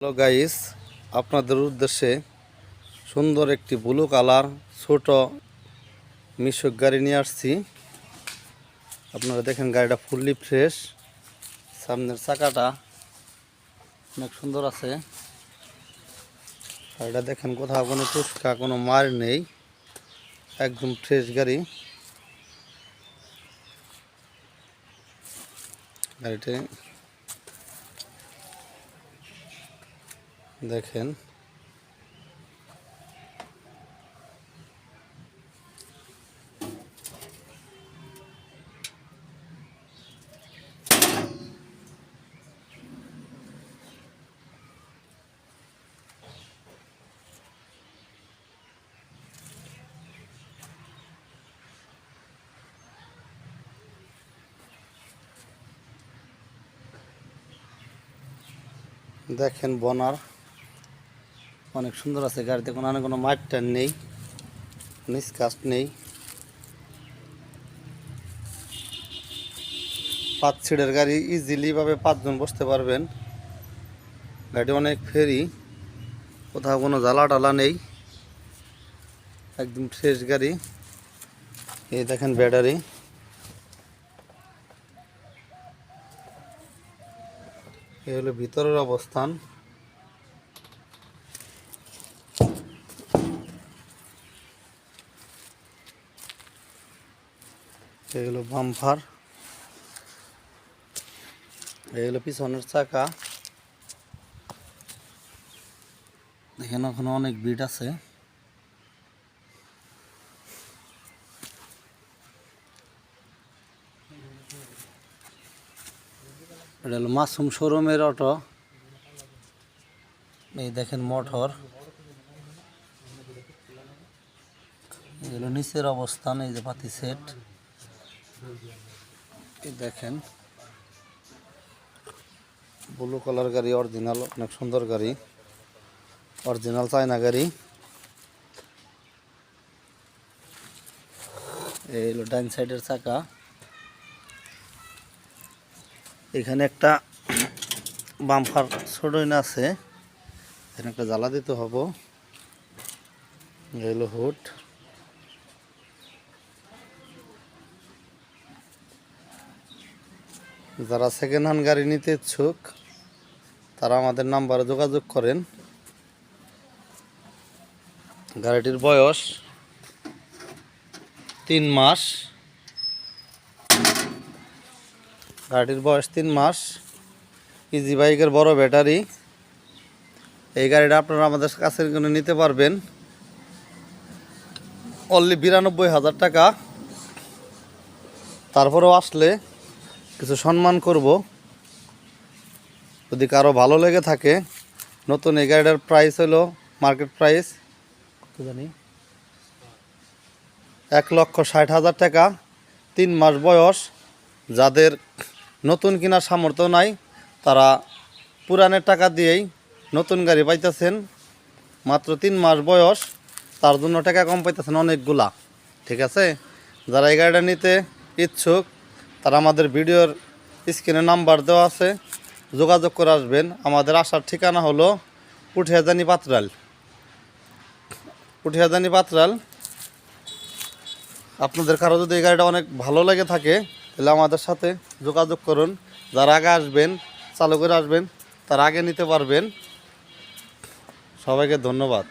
Hello guys, আপনাদের উদ্দেশ্যে সুন্দর একটি ব্লু কালার ছোট মিশক গাড়ি নিয়ে আসছি। আপনারা দেখেন গাড়িটা ফুললি ফ্রেশ সামনের চাকাটা অনেক সুন্দর আছে। গাড়িটা দেখেন কোথাও কোনো টুসকা কোনো মার নেই। একদম ফ্রেশ গাড়ি। গাড়িটি দেখেন। দেখেন বনার অনেক সুন্দর আছে গাড়িতে, কোনো অনেক কোনো মাঠটার নেই নিষ্কাস্ট নেই। পাঁচ সিটের গাড়ি ইজিলিভাবে পাঁচজন বসতে পারবেন। গাড়ি অনেক ফেরি, কোথাও কোনো জ্বালা টালা নেই। একদম ফ্রেশ গাড়ি। এই দেখেন ব্যাটারি এই হলো ভিতরের অবস্থান। এগুলো বাম্পার। এগুলো পিছনের চাকা। এখানে ওখানে অনেক বিট আছে। এটা হলো মাসুম শোরুমের অটো। এই দেখেন মোটর। এগুলো নিচের অবস্থান, এই যে পাতি সেট। দেখেন। ব্লু কালার গাড়ি অরিজিনাল অনেক সুন্দর গাড়ি। অরিজিনাল চায়না গাড়ি। এই হলো ডাইন সাইডের চাকা। এখানে একটা বাম্পার ছোটইন আছে। এখানে একটা জ্বালা দিতে হব। এই হলো যারা সেকেন্ড হ্যান্ড গাড়ি নিতে ইচ্ছুক, তারা আমাদের নাম্বারে যোগাযোগ করেন। গাড়িটির বয়স তিন মাস। গাড়িটির বয়স তিন মাস। ইজি বাইকের বড় ব্যাটারি এই গাড়িটা আপনারা আমাদের কাছে নিতে পারবেন। অনলি বিরানব্বই হাজার টাকা। তারপরেও আসলে কিছু সম্মান করব। যদি কারও ভালো লেগে থাকে, নতুন এই গাড়িটার প্রাইস হলো মার্কেট প্রাইস কত জানি? এক লক্ষ ষাট হাজার টাকা, তিন মাস বয়স। যাদের নতুন কেনার সামর্থ্য নাই, তারা পুরানের টাকা দিয়েই নতুন গাড়ি পাইতেছেন। মাত্র তিন মাস বয়স, তার জন্য টাকা কম পাইতেছেন অনেকগুলা। ঠিক আছে? যারা এই গাড়িটা নিতে ইচ্ছুক তারা আমাদের ভিডিওর স্ক্রিনে নাম্বার দেওয়া আছে, যোগাযোগ করে আসবেন। আমাদের আসার ঠিকানা হলো উঠিয়াজানি পাত্রাল। উঠিয়াজানি পাত্রাল। আপনাদের কারও যদি এই গাড়িটা অনেক ভালো লেগে থাকে, তাহলে আমাদের সাথে যোগাযোগ করুন। যারা আগে আসবেন, চালু করে আসবেন, তার আগে নিতে পারবেন। সবাইকে ধন্যবাদ।